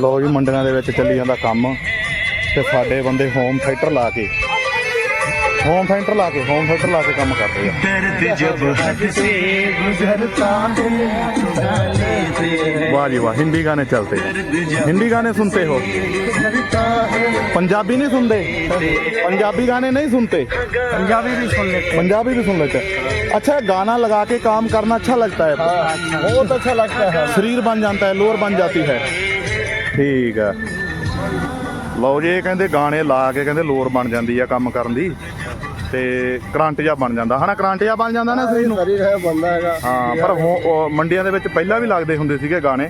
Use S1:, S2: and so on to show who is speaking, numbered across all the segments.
S1: ਲੋ ਜੀ ਮੰਡੀਆਂ ਦੇ ਵਿੱਚ ਚੱਲੀ ਜਾਂਦਾ ਕੰਮ ਤੇ ਸਾਡੇ ਬੰਦੇ ਹੋਮ ਥੀਏਟਰ ਲਾ ਕੇ ਹੋਮ ਥੀਏਟਰ ਲਾ ਕੇ ਹੋਮ ਥੀਏਟਰ ਲਾ ਕੇ ਕੰਮ ਕਰਦੇ ਆ
S2: दर्द जब हद से गुजरता है गले से
S1: वाह जी वाह हिंदी गाने चलते हैं हिंदी गाने सुनते हो पंजाबी नहीं सुनते पंजाबी गाने नहीं सुनते
S3: पंजाबी भी सुन लेते
S1: पंजाबी भी सुन लेते हैं अच्छा गाना लगा के काम करना अच्छा लगता है
S3: बहुत अच्छा लगता है
S1: ਸਰੀਰ ਬਣ ਜਾਂਦਾ ਹੈ ਲੋਰ ਬਣ ਜਾਂਦੀ ਹੈ ਠੀਕ ਆ। ਲਓ ਜੀ ਇਹ ਕਹਿੰਦੇ ਗਾਣੇ ਲਾ ਕੇ ਕਹਿੰਦੇ ਲੋਰ ਬਣ ਜਾਂਦੀ ਆ ਕੰਮ ਕਰਨ ਦੀ। ਤੇ ਕਰੰਟ ਜਾਂ ਬਣ ਜਾਂਦਾ। ਹਨਾ ਕਰੰਟ ਜਾਂ ਬਣ ਜਾਂਦਾ ਨਾ ਸਰੀਰ ਨੂੰ?
S3: ਹੈ ਬੰਦਾ ਹੈਗਾ।
S1: ਹਾਂ ਪਰ ਹੁਣ ਮੰਡੀਆਂ ਦੇ ਵਿੱਚ ਪਹਿਲਾਂ ਵੀ ਲੱਗਦੇ ਹੁੰਦੇ ਸੀਗੇ ਗਾਣੇ।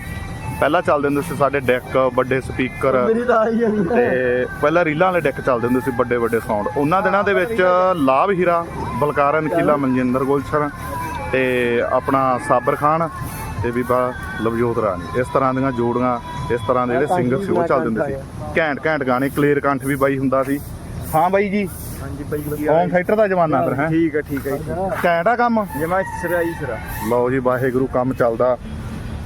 S1: ਪਹਿਲਾਂ ਚੱਲਦੇ ਹੁੰਦੇ ਸੀ ਸਾਡੇ ਡੈਕ ਵੱਡੇ ਸਪੀਕਰ। ਤੇ ਪਹਿਲਾਂ ਰੀਲਾਂ ਵਾਲੇ ਡੈਕ ਚੱਲਦੇ ਹੁੰਦੇ ਸੀ ਵੱਡੇ ਵੱਡੇ ਸਾਊਂਡ ਉਹਨਾਂ ਦਿਨਾਂ ਦੇ ਵਿੱਚ ਲਾਭ ਹੀਰਾ ਬਲਕਾਰਨ ਕਿਲਾ ਮਨਜਿੰਦਰ ਗੁਲਸ਼ਰ ਤੇ ਆਪਣਾ ਸਾਬਰ ਖਾਨ। ਤੇ ਬੀਬਾ ਲਵਜੋਤ ਰਾਣੀ। ਇਸ ਤਰ੍ਹਾਂ ਦੀਆਂ ਜੋੜੀਆਂ ਇਸ ਤਰ੍ਹਾਂ ਦੇ ਜਿਹੜੇ ਸਿੰਗਰ ਸੀ ਉਹ ਚੱਲਦੇ ਹੁੰਦੇ ਸੀ। ਘੈਂਟ ਘੈਂਟ ਗਾਣੇ ਕਲੀਅਰ ਕੰਠ ਵੀ ਬਾਈ ਹੁੰਦਾ ਸੀ। ਹਾਂ ਬਾਈ ਜੀ। ਹਾਂਜੀ ਬਾਈ ਦਾ ਜਮਾਨਾ ਫਿਰ ਹੈ
S3: ਠੀਕ ਹੈ ਠੀਕ ਹੈ
S1: ਘੈਂਟ ਆ ਕੰਮ?
S3: ਜਮਾ ਸਿਰਾਈ ਸਿਰਾ
S1: ਲਓ ਜੀ ਵਾਹਿਗੁਰੂ ਕੰਮ ਚੱਲਦਾ।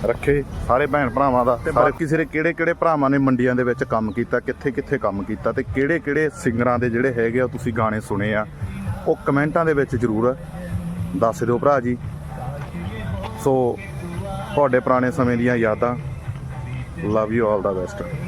S1: ਰੱਖੇ ਸਾਰੇ ਭੈਣ ਭਰਾਵਾਂ ਦਾ। ਸਾਰੇ ਕਿਸੇ ਦੇ ਕਿਹੜੇ ਕਿਹੜੇ ਭਰਾਵਾਂ ਨੇ ਮੰਡੀਆਂ ਦੇ ਵਿੱਚ ਕੰਮ ਕੀਤਾ ਕਿੱਥੇ ਕਿੱਥੇ ਕੰਮ ਕੀਤਾ ਤੇ ਕਿਹੜੇ ਕਿਹੜੇ ਸਿੰਗਰਾਂ ਦੇ ਜਿਹੜੇ ਹੈਗੇ ਆ ਤੁਸੀਂ ਗਾਣੇ ਸੁਣੇ ਆ ਉਹ ਕਮੈਂਟਾਂ ਦੇ ਵਿੱਚ ਜ਼ਰੂਰ ਦੱਸ ਦਿਓ ਭਰਾ ਜੀ। ਸੋ ਤੁਹਾਡੇ ਪੁਰਾਣੇ ਸਮੇਂ ਦੀਆਂ ਯਾਦਾਂ। Love you all the best